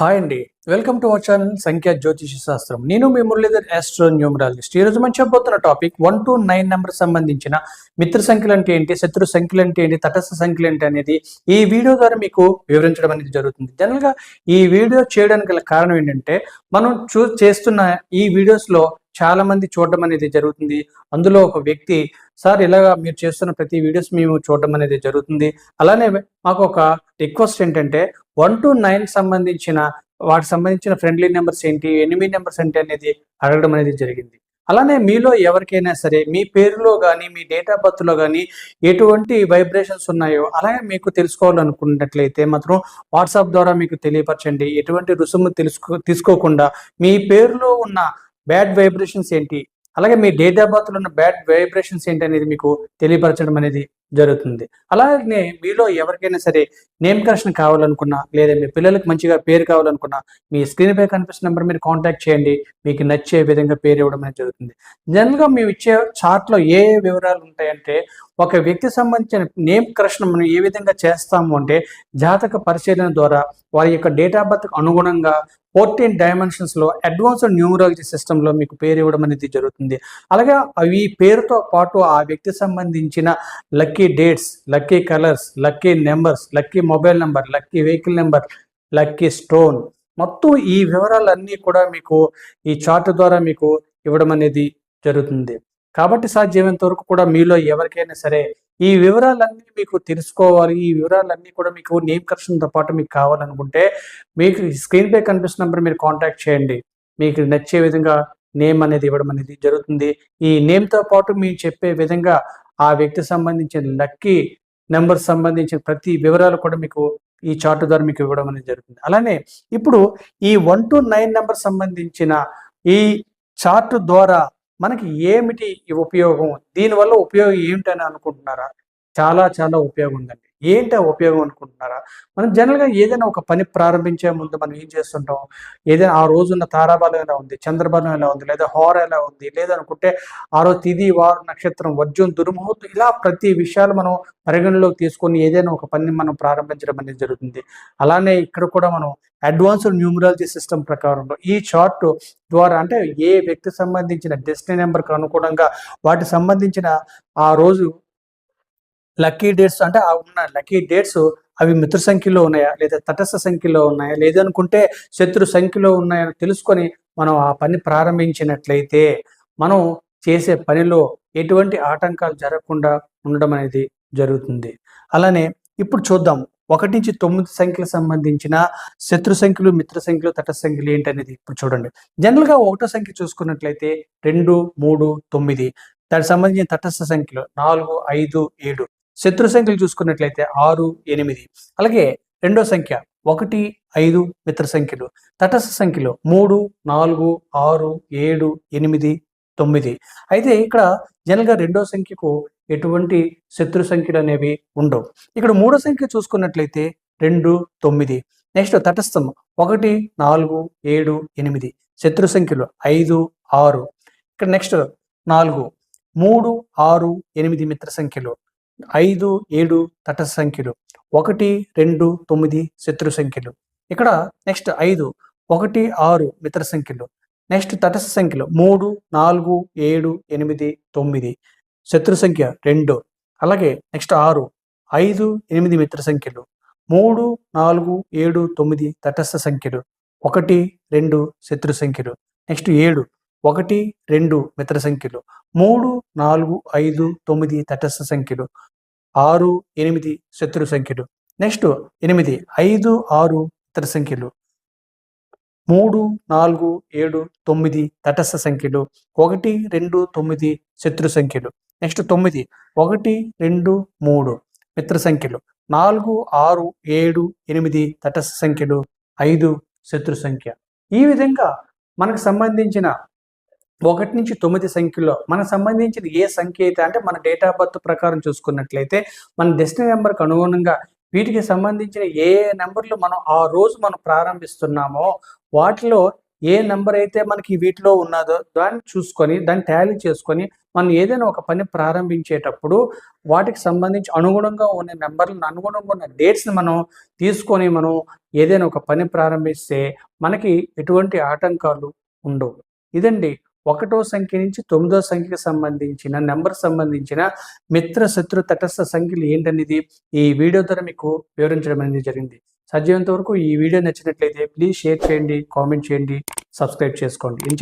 Hi అండి. Welcome to our channel సంఖ్యా జ్యోతిష శాస్త్రం. నేను మీ మురళీధర్ ఆస్ట్రో న్యూమరాలజిస్ట్ ఈ రోజు మనం చెప్పబోతున్న topic one two nine number సంబంధించిన మిత్ర సంఖ్యలు అంటే ఏంటి శత్రు సంఖ్యలు అంటే ఏంటి తటస్థ సంఖ్యలు ఏంటి అనేది ఈ వీడియో ద్వారా మీకు వివరించడం అనేది జరుగుతుంది. జనరల్గా ఈ వీడియో చేయడానికి గల కారణం ఏంటంటే మనం చూ చేస్తున్న ఈ వీడియోస్లో చాలా మంది చూడడం అనేది జరుగుతుంది. అందులో ఒక వ్యక్తి సార్ ఇలాగా మీరు చేస్తున్న ప్రతి వీడియోస్ మేము చూడడం అనేది జరుగుతుంది. అలానే మాకు ఒక రిక్వెస్ట్ ఏంటంటే వన్ టు నైన్ సంబంధించిన వాటికి సంబంధించిన ఫ్రెండ్లీ నెంబర్స్ ఏంటి ఎనిమిది నెంబర్స్ ఏంటి అనేది అడగడం అనేది జరిగింది. అలానే మీలో ఎవరికైనా సరే మీ పేరులో కానీ మీ డేట్ ఆఫ్ బర్త్లో కానీ ఎటువంటి వైబ్రేషన్స్ ఉన్నాయో అలాగే మీకు తెలుసుకోవాలనుకున్నట్లయితే మాత్రం వాట్సాప్ ద్వారా మీకు తెలియపరచండి. ఎటువంటి రుసుము తెలుసుకో తీసుకోకుండా మీ పేరులో ఉన్న బ్యాడ్ వైబ్రేషన్స్ ఏంటి అలాగే మీ డేట్ ఆఫ్ బర్త్లో ఉన్న బ్యాడ్ వైబ్రేషన్స్ ఏంటి అనేది మీకు తెలియపరచడం అనేది జరుగుతుంది. అలాగే మీలో ఎవరికైనా సరే నేమ్ కరెక్షన్ కావాలనుకున్నా లేదా మీ పిల్లలకు మంచిగా పేరు కావాలనుకున్నా మీ స్క్రీన్ పై కనిపిస్తున్న నెంబర్ మీరు కాంటాక్ట్ చేయండి. మీకు నచ్చే విధంగా పేరు ఇవ్వడం అనేది జరుగుతుంది. జనరల్గా మేము ఇచ్చే చార్ట్లో ఏ ఏ వివరాలు ఉంటాయంటే ఒక వ్యక్తి సంబంధించిన నేమ్ కరెక్షన్ మనం ఏ విధంగా చేస్తాము అంటే జాతక పరిశీలన ద్వారా వారి యొక్క డేట్ ఆఫ్ బర్త్కు అనుగుణంగా ఫోర్టీన్ డైమెన్షన్స్లో అడ్వాన్స్డ్ న్యూమరాలజీ సిస్టమ్లో మీకు పేరు ఇవ్వడం అనేది జరుగుతుంది. అలాగే అవి పేరుతో పాటు ఆ వ్యక్తి సంబంధించిన lucky dates lucky colours lucky numbers lucky mobile number lucky vehicle number lucky stone మొత్తం ఈ వివరాలన్నీ కూడా మీకు ఈ చార్ట్ ద్వారా మీకు ఇవ్వడం అనేది జరుగుతుంది. కాబట్టి సాధ్యమైనంత వరకు కూడా మీలో ఎవరికైనా సరే ఈ వివరాలన్నీ మీకు తెలుసుకోవాలి. ఈ వివరాలన్నీ కూడా మీకు నేమ్ కరెక్షన్తో పాటు మీకు కావాలనుకుంటే మీకు స్క్రీన్ పే కనిపిస్తున్న నెంబర్ మీరు కాంటాక్ట్ చేయండి. మీకు నచ్చే విధంగా నేమ్ అనేది ఇవ్వడం అనేది జరుగుతుంది. ఈ నేమ్తో పాటు మీరు చెప్పే విధంగా ఆ వ్యక్తి సంబంధించిన లక్కీ నెంబర్ సంబంధించిన ప్రతి వివరాలు కూడా మీకు ఈ చార్ట్ ద్వారా మీకు ఇవ్వడం అనేది జరుగుతుంది. అలానే ఇప్పుడు ఈ వన్ టు నైన్ నెంబర్ సంబంధించిన ఈ చార్ట్ ద్వారా మనకి ఏమిటి ఈ ఉపయోగం? దీనివల్ల ఉపయోగం ఏమిటని అనుకుంటున్నారా? చాలా చాలా ఉపయోగం ఉందండి. ఏంటి ఆ ఉపయోగం అనుకుంటున్నారా? మనం జనరల్గా ఏదైనా ఒక పని ప్రారంభించే ముందు మనం ఏం చేస్తుంటాం? ఏదైనా ఆ రోజున్న తారాబలం ఎలా ఉంది? చంద్రబలం ఎలా ఉంది? లేదా హోర ఎలా ఉంది? లేదనుకుంటే ఆ రోజు తిది వారు నక్షత్రం వర్జం దుర్ముహూర్తం ఇలా ప్రతి విషయాలు మనం పరిగణలోకి తీసుకొని ఏదైనా ఒక పని మనం ప్రారంభించడం అనేది జరుగుతుంది. అలానే ఇక్కడ కూడా మనం అడ్వాన్స్డ్ న్యూమరాలజీ సిస్టమ్ ప్రకారం ఈ చార్ట్ ద్వారా అంటే ఏ వ్యక్తి సంబంధించిన డెస్టినీ నెంబర్కి అనుగుణంగా వాటికి సంబంధించిన ఆ రోజు లక్కీ డేట్స్ అంటే ఆ ఉన్న లక్కీ డేట్స్ అవి మిత్ర సంఖ్యలో ఉన్నాయా? లేదా తటస్థ సంఖ్యలో ఉన్నాయా? లేదనుకుంటే శత్రు సంఖ్యలో ఉన్నాయని తెలుసుకొని మనం ఆ పని ప్రారంభించినట్లయితే మనం చేసే పనిలో ఎటువంటి ఆటంకాలు జరగకుండా ఉండడం అనేది జరుగుతుంది. అలానే ఇప్పుడు చూద్దాం. ఒకటి నుంచి తొమ్మిది సంఖ్యలకు సంబంధించిన శత్రు సంఖ్యలు మిత్ర సంఖ్యలు తట సంఖ్యలు ఏంటనేది ఇప్పుడు చూడండి. జనరల్గా ఒకటో సంఖ్య చూసుకున్నట్లయితే రెండు మూడు తొమ్మిది. దానికి సంబంధించిన తటస్థ సంఖ్యలు నాలుగు ఐదు ఏడు. శత్రు సంఖ్యలు చూసుకున్నట్లయితే ఆరు ఎనిమిది. అలాగే రెండో సంఖ్య ఒకటి ఐదు మిత్ర సంఖ్యలు. తటస్థ సంఖ్యలు మూడు నాలుగు ఆరు ఏడు ఎనిమిది తొమ్మిది. అయితే ఇక్కడ జనరల్గా రెండో సంఖ్యకు ఎటువంటి శత్రు సంఖ్యలు అనేవి ఉండవు. ఇక్కడ మూడో సంఖ్య చూసుకున్నట్లయితే రెండు తొమ్మిది. నెక్స్ట్ తటస్థం ఒకటి నాలుగు ఏడు ఎనిమిది. శత్రు సంఖ్యలు ఐదు ఆరు. ఇక్కడ నెక్స్ట్ నాలుగు. మూడు ఆరు ఎనిమిది మిత్ర సంఖ్యలు. ఐదు ఏడు తటస్థ సంఖ్యలు. ఒకటి రెండు తొమ్మిది శత్రు సంఖ్యలు. ఇక్కడ నెక్స్ట్ ఐదు. ఒకటి ఆరు మిత్ర సంఖ్యలు. నెక్స్ట్ తటస్థ సంఖ్యలు. మూడు నాలుగు ఏడు ఎనిమిది తొమ్మిది. శత్రు సంఖ్య రెండు. అలాగే నెక్స్ట్ ఆరు. ఐదు ఎనిమిది మిత్ర సంఖ్యలు. మూడు నాలుగు ఏడు తొమ్మిది తటస్థ సంఖ్యలు. ఒకటి రెండు శత్రు సంఖ్యలు. నెక్స్ట్ ఏడు. ఒకటి రెండు మిత్ర సంఖ్యలు. మూడు నాలుగు ఐదు తొమ్మిది తటస్థ సంఖ్యలు. ఆరు ఎనిమిది శత్రు సంఖ్యలు. నెక్స్ట్ ఎనిమిది. ఐదు ఆరు ఇతర సంఖ్యలు. మూడు నాలుగు ఏడు తొమ్మిది తటస్థ సంఖ్యలు. ఒకటి రెండు తొమ్మిది శత్రు సంఖ్యలు. నెక్స్ట్ తొమ్మిది. ఒకటి రెండు మూడు మిత్ర సంఖ్యలు నాలుగు ఆరు ఏడు ఎనిమిది తటస్థ సంఖ్యలు ఐదు శత్రు సంఖ్య ఈ విధంగా మనకు సంబంధించిన ఒకటి నుంచి తొమ్మిది సంఖ్యలో మనకు సంబంధించిన ఏ సంఖ్య అయితే అంటే మన డేట్ ఆఫ్ బర్త్ ప్రకారం చూసుకున్నట్లయితే మన డెస్టినీ నెంబర్కి అనుగుణంగా వీటికి సంబంధించిన ఏ ఏ నెంబర్లు మనం ఆ రోజు మనం ప్రారంభిస్తున్నామో వాటిలో ఏ నెంబర్ అయితే మనకి వీటిలో ఉన్నదో దాన్ని చూసుకొని దాన్ని ట్యాలీ చేసుకొని మనం ఏదైనా ఒక పని ప్రారంభించేటప్పుడు వాటికి సంబంధించి అనుగుణంగా ఉన్న నెంబర్లను అనుగుణంగా ఉన్న డేట్స్ని మనం తీసుకొని మనం ఏదైనా ఒక పని ప్రారంభిస్తే మనకి ఎటువంటి ఆటంకాలు ఉండవు. ఇదండి ఒకటో సంఖ్య నుంచి తొమ్మిదో సంఖ్యకి సంబంధించిన నెంబర్ సంబంధించిన మిత్ర శత్రు తటస్థ సంఖ్యలు ఏంటనేది ఈ వీడియో ద్వారా మీకు వివరించడం అనేది జరిగింది. సజ్జయంత వరకు ఈ వీడియో నచ్చినట్లయితే ప్లీజ్ షేర్ చేయండి కామెంట్ చేయండి సబ్స్క్రైబ్ చేసుకోండి. ఏం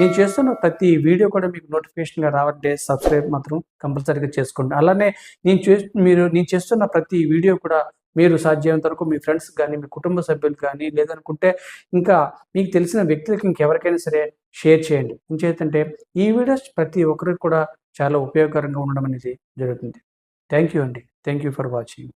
నేను చేస్తున్న ప్రతి వీడియో కూడా మీకు నోటిఫికేషన్గా రావాలంటే సబ్స్క్రైబ్ మాత్రం కంపల్సరీగా చేసుకోండి. అలానే నేను చే మీరు నేను చేస్తున్న ప్రతి వీడియో కూడా మీరు సాధ్యమైనంత వరకు మీ ఫ్రెండ్స్ కానీ మీ కుటుంబ సభ్యులు కానీ లేదనుకుంటే ఇంకా మీకు తెలిసిన వ్యక్తులకి ఇంకెవరికైనా సరే షేర్ చేయండి. ఇంచేతంటే ఈ వీడియోస్ ప్రతి ఒక్కరికి కూడా చాలా ఉపయోగకరంగా ఉండడం అనేది జరుగుతుంది. థ్యాంక్ యూ అండి. Thank you for watching